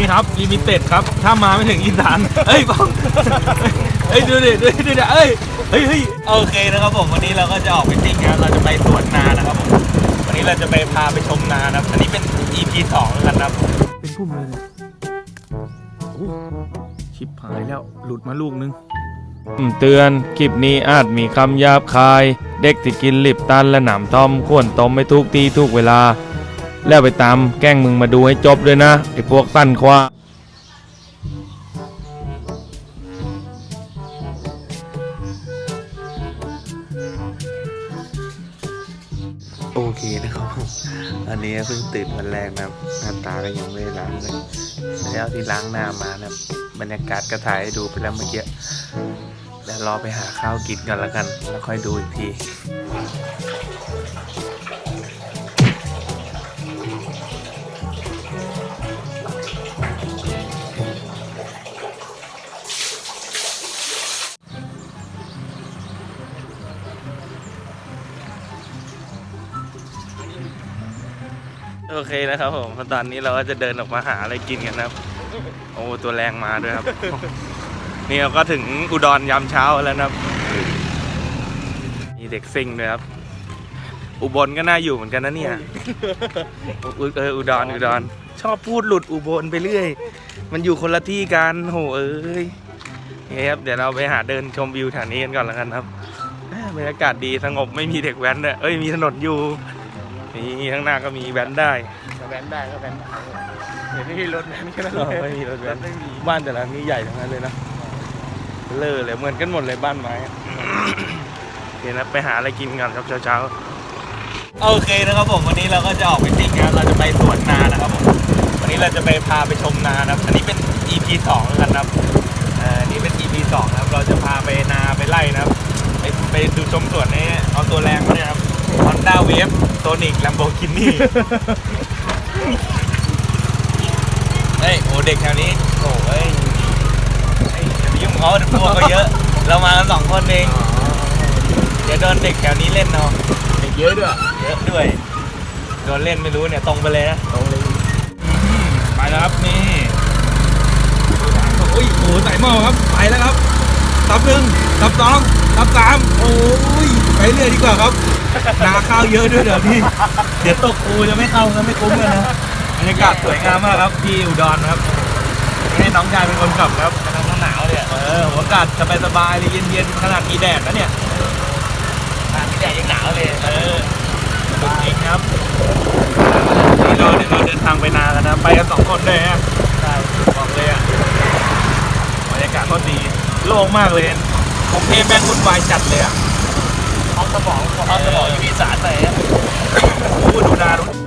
นี่ครับลิมิเต็ดครับ ถ้ามาไม่ถึงอีสาน เอ้ยบ้องเอ้ยดูดิดูดิดูดิเอ้ยเฮ้ยเฮ้ยโอเคนะครับผมวันนี้เราก็จะออกไปติ้งนะเราจะไปสวนนานะครับผมวันนี้เราจะไปพาไปชมนานะครับ อันนี้เป็น EP สองแล้วกันนะครับเป็นพุ่มเลยเนี่ยโอ้ชิบหายแล้วหลุดมาลูกนึงเตือนคลิปนี้อาจมีคำหยาบคาย เด็กที่กินลิปตันและหนามทอม ควรต้มไม่ทุกทีทุกเวลา แล้วไปตามแกล้งมึงมาดูให้จบด้วยนะไอ้พวกสั้นควาโอเคนะครับผมอันนี้เพิ่งตื่นวันแรกนะครับหน้าตาก็ยังไม่ได้ล้างเลยแล้วที่ล้างหน้ามานะครับบรรยากาศก็ถ่ายให้ดูไปแล้วเมื่อกี้เดี๋ยวรอไปหาข้าวกินกันแล้วกัน แล้วค่อยดูอีกที โอเคนะครับผมตอนนี้เราก็จะเดินออกมาหาอะไรกินกันนะครับ โอ้ตัวแรงมาด้วยครับ นี่เราก็ถึงอุดรยามเช้าแล้วนะครับ มีเด็กซิ่งด้วยครับ อุบลก็น่าอยู่เหมือนกันนะเนี่ยอุเอออุดรอุดร ชอบพูดหลุดอุบลไปเรื่อย มันอยู่คนละที่กันโหเอ้ยโอเครับเดี๋ยวเราไปหาเดินชมวิวแถวนี้กันก่อนแล้วกันครับบรรยากาศดีสงบไม่มีเด็กแว้นด้วยเอ้ยมีถนนอยู่ นี่ข้างหน้าก็มีแว้นได้แวนได้ก็แวนเดี๋ยวไม่มีรถแวนแค่นั้นอ๋อเลยไม่มีรถแว้นไม่มีบ้านแต่ละนี้ใหญ่ทั้งนั้นเลยนะเลอเลยเหมือนกันหมดเลยบ้านไม้อะเดี๋ยวนะไปหาอะไรกินกันครับเช้าโอเคนะครับผมวันนี้เราก็จะออกไปติ้งนะเราจะไปสวนนานะครับผมวันนี้เราจะไปพาไปชมนานะครับ อันนี้เป็น EP สองแล้วกันนะครับเอ่ออันนี่เป็น EP สองนะครับ เราจะพาไปนาไปไล่นะครับ ไปไปดูชมสวนนี้เอาตัวแรงมาเนี่ยครับ Honda Wave Sonic Lamborghini เฮ้ย โอ้เด็กแถวนี้โอ้เฮ้ยเฮ้ยอย่าไปยุ่งเขาเดี๋ยวพวกเขาเยอะ เรามากันสองคนเอง เดี๋ยวโดนเด็กแถวนี้เล่นเนาะเยอะด้วยเยอะด้วย โดนเล่นไม่รู้เนี่ยตรงไปเลยนะตรงเลยไปแล้วครับนี่โอ้ยโอ้โหใส่หม้อครับ ไปแล้วครับตับหนึ่งตับสอง ตับสามโอ้ยไปเรื่อยดีกว่าครับนาข้าวเยอะด้วยเดี๋ยวพี่เดี๋ยวตกปูจะไม่เข้ากันไม่คุ้มกันนะบรรยากาศสวยงามมากครับที่อุดรนะครับให้น้องชายเป็นคนขับครับกำลังหนาวเนี่ยเออหัวอากาศสบายๆเลยเย็นๆขนาดมีแดดนะเนี่ยขนาดมีแดดยังหนาวเลยเออสนุกจริงครับนี่เราเดี๋ยวเราเดินทางไปนากันนะไปกันสองคนเลยฮะใช่บอกเลยอะบรรยากาศก็ดีโล่งมากเลย ผมเทพแม่งวุ่นวายจัดเลยอะห้องสมองห้องสมองอยู่อีสานไหนอะโอ้ดูนาดู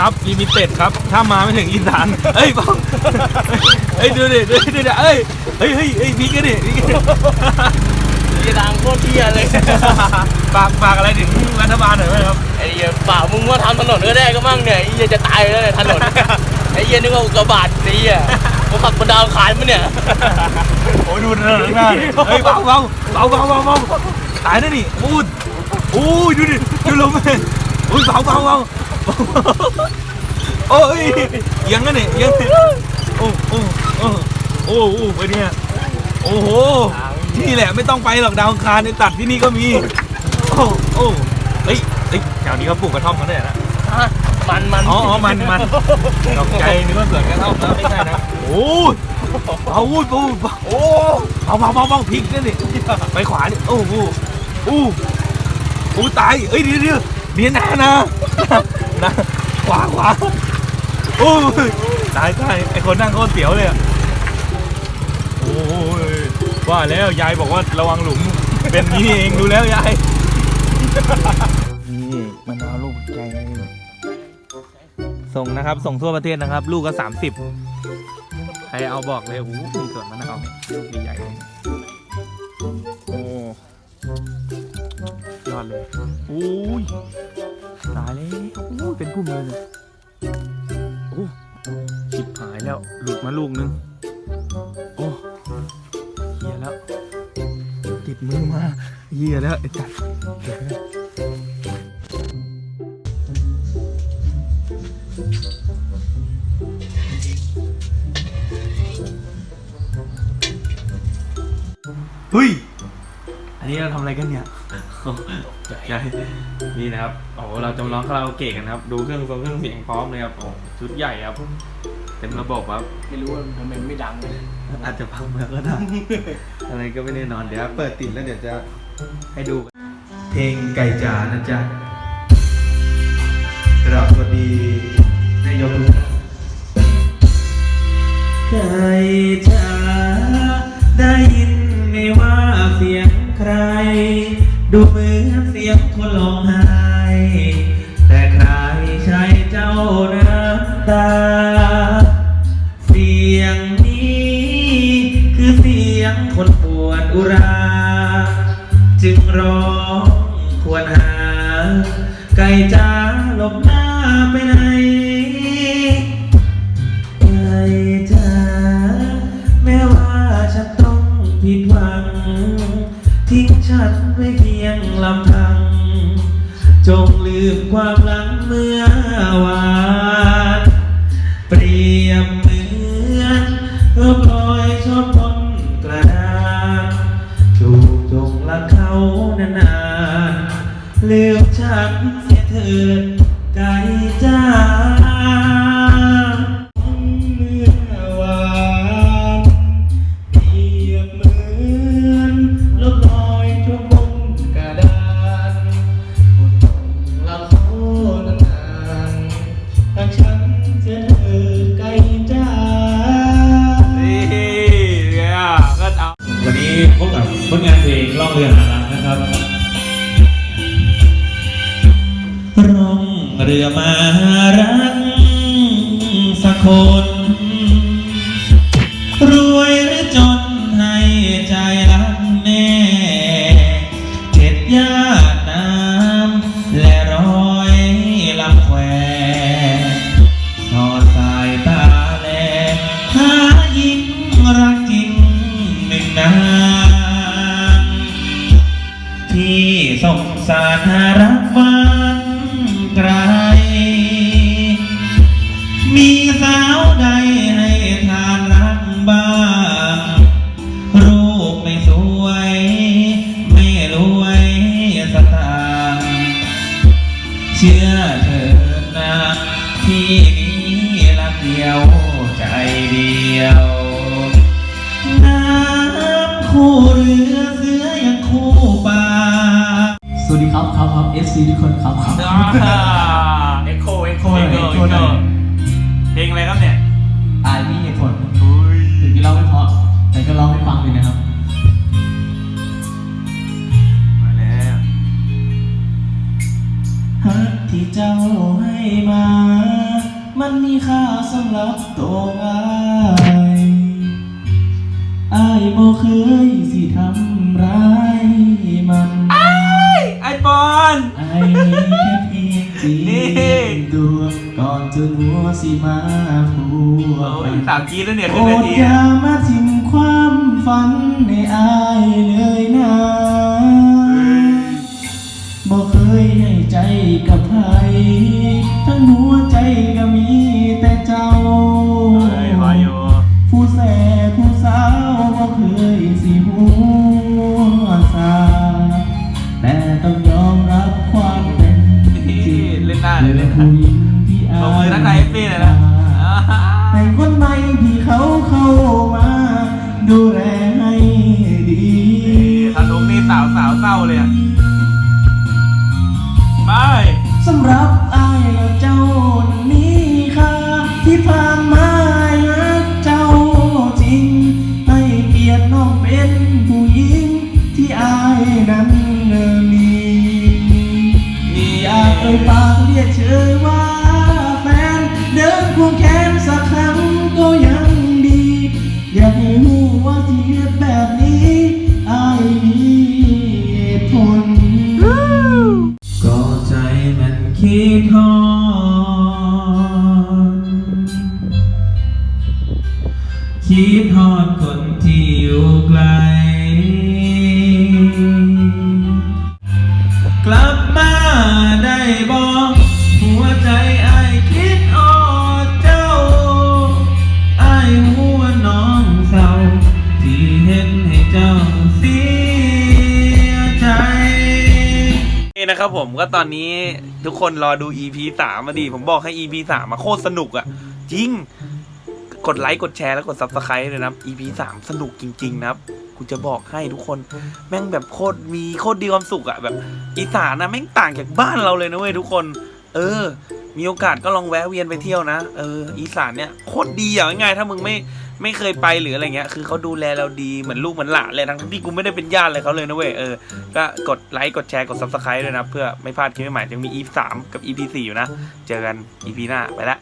ครับลิมิเต็ดครับ ถ้ามาไม่ถึงอีสานเอ้ยบ้องเอ้ยดูดิดูดิดูดิเอ้ยเฮ้ยเฮ้ยเฮ้ยพีกันดิพีกันดิยี่ดังโคตรเที่ยเลยฝากฝากอะไรถึงรัฐบาลหน่อยไหมครับไอ้เหี้ยป่ามึงว่าทำถนนก็ได้ก็มั่งเนี่ยไอ้เหี้ยจะตายแล้วเนี่ยถนนไอ้เหี้ยนึกว่าอุกกาบาตไอ้เหี้ยกูขับบนดาวอังคารมั้ยเนี่ยโอ้ยดูนะข้างหน้าดิเฮ้ยเบาเบาเบาเบาเบาเบาขายนะนี่อู้อู้ยดูดิดูลมเลยอุ้ยเบาเบาเบา โอ้ยเอียังนะนี่เอียังโอ้โอ้โอ้โอ้โอ้ไปเนี่ยโอ้โหนี่แหละไม่ต้องไปหรอกดาวอังคารในตัดที่นี่ก็มี โอ้โอ้เฮ้ยเฮ้ยแถวนี้เขาปลูกกระท่อมกันด้วยนะ มันมันอ๋ออ๋อมันมันตกใจนึกว่าสวนกระท่อมแล้วไม่ใช่นะ โอ้ยเบาอุ้ยเบาเบาโอ้เบาเบาเบาเบาพลิกนี่นี่ไปขวานี่โอ้โหอู้อู้ตายเอ้ยเดี๋ยวเดี๋ยวเดี๋ยวนะนะ นะขวาขวาโอ้ยตายตายไอคนนั่งโคตรเสียวเลยอะโอ้ยว่าแล้วยายบอกว่าระวังหลุม เป็นนี้เองดูแล้วยายนี่มันเอาลูกใจส่งนะครับ ส่งทั่วประเทศนะครับ ลูกก็สามสิบใครเอาบอกเลยโอ้โหมีส่วนมะนาลูกใหญ่ๆเลยโอ้ยอดเลยโอ้ย ตายแล้วโอ้ยเป็นพุ่มเลยเนี่ยโอ้ชิบหายแล้ว หลุดมาลูกนึง โอ้เหี้ยแล้ว ติดมือมาเหี้ยแล้วไอ้จัดเก็บไว้เฮ้ย อันนี้เราทำอะไรกันเนี่ย ใช่นี่นะครับโอ้โหเราจำลองคาราโอเกะกันครับ ดูเครื่องทรงเครื่องเสียงพร้อมเลยครับโอ้ชุดใหญ่ครับ เต็มระบบครับ ไม่รู้ว่าทำไมไม่ดังเลยอาจจะพังแล้วก็ได้อะไรก็ไม่แน่นอนเดี๋ยวเปิดติดแล้วเดี๋ยวจะให้ดู เพลงไก่จ๋านะจ๊ะกราบสวัสดีนายกทุกท่านไก่จ๋าได้ยินไหมว่าเสียงใคร ดูเหมือนเสียงคนร้องไห้แต่ใครใช่เจ้าน้ำตา เสียงนี้ คือเสียงคนปวดอุรา จึงร้องควรหา ไก่จ้าหลบหน้าไปไหน ทิ้งฉันไม่เพียงลำพัง จงลืมความหลังเมื่อวานเปรียบเหมือนเพื่อปล่อยชอบบนกระดานถูกจงละเขานานๆลืมฉันเสียเถิด เรือมารักสักคน เชื่อเถิดนะที่นี้รักเดียวใจเดียว น้ำคู่เรือเสือยังคู่ป่าสวัสดีครับครับครับ FC ทุกคนครับครับ เอ็กโคเอ็กโคเพลงเอ็กโค ยบ่เคยสิทำร้ายมันไอปอนอายมีแค่เพียงจีนี่ตัวก่อนจนหัวสิมาพูดโอ้ยสาวกรีดแล้วเนี่ยโปขึ้รนเวดทีอย่ามาทิ้งความฝันในอายเลยนะบอกเคยให้ใจกับใครทั้งหัวใจก็มี ให้คนใหม่ที่เขาเข้ามา ดูแลให้ดีทานุกนี่สาวสาวเศร้าเลยอะไปสำหรับอายและเจ้านั้นมีค่าที่ผ่านมาอายรักเจ้าจริง ให้เกียรติน้องเป็นผู้หญิง ที่อายนั้นมีอยากเอ่ยปาก นี่นะครับผมก็ตอนนี้ทุกคนรอดู EP สามมาดี ผมบอกให้ EP สามมาโคตรสนุกอะ่ะ จริง กดไลค์กดแชร์แล้วกด Subscribe เลยนะครับ EP สามสนุกจริง ๆ นะครับกูจะบอกให้ทุกคนแม่งแบบโคตรมีโคตรดีความสุขอะ่ะแบบอีสานนะแม่งต่างจากบ้านเราเลยนะเว้ยทุกคน เออ มีโอกาสก็ลองแวะเวียนไปเที่ยวนะเอออีสานเนี่ยโคตรดีอย่างง่ายถ้ามึงไม่ ไม่เคยไปหรืออะไรเงี้ยคือเขาดูแลเราดีเหมือนลูกเหมือนหลานเลยทั้งที่กูไม่ได้เป็นญาติอะไรเขาเลยนะเว้ยเออก็กดไลค์กดแชร์กดซับสไครต์ด้วยนะเพื่อไม่พลาดคลิปใหม่ๆยังมี EP 3กับ EP 4อยู่นะ เจอกัน EP หน้าไปละ